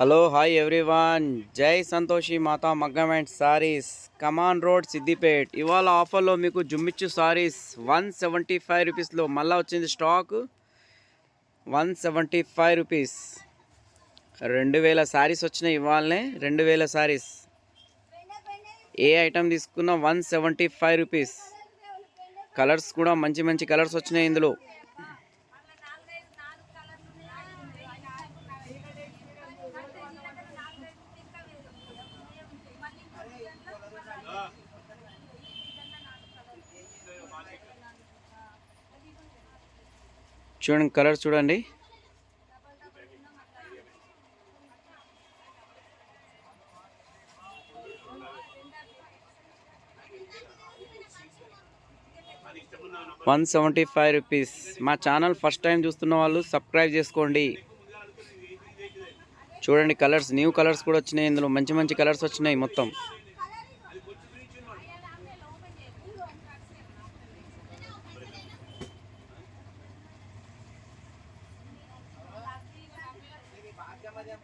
Hello hi everyone జై సంతోషి మాతా మగ్గం and sarees Kaman road Siddipet. ఇవాళ ఆఫర్లో మీకు జుమ్మిచ్చు సారీస్ వన్ సెవెంటీ ఫైవ్ రూపీస్లో. మళ్ళీ వచ్చింది stock one seventy five rupees. రెండు వేల శారీస్ వచ్చినాయి ఇవాళనే. రెండు వేల శారీస్ ఏ ఐటమ్ తీసుకున్నా one seventy five rupees. Colours కూడా మంచి మంచి కలర్స్ వచ్చినాయి ఇందులో. చూడండి కలర్స్ చూడండి. One seventy five rupees. మా ఛానల్ ఫస్ట్ టైం చూస్తున్న వాళ్ళు సబ్స్క్రైబ్ చేసుకోండి. చూడండి కలర్స్ న్యూ కలర్స్ కూడా వచ్చినాయి. ఇందులో మంచి మంచి కలర్స్ వచ్చినాయి మొత్తం. Banyak.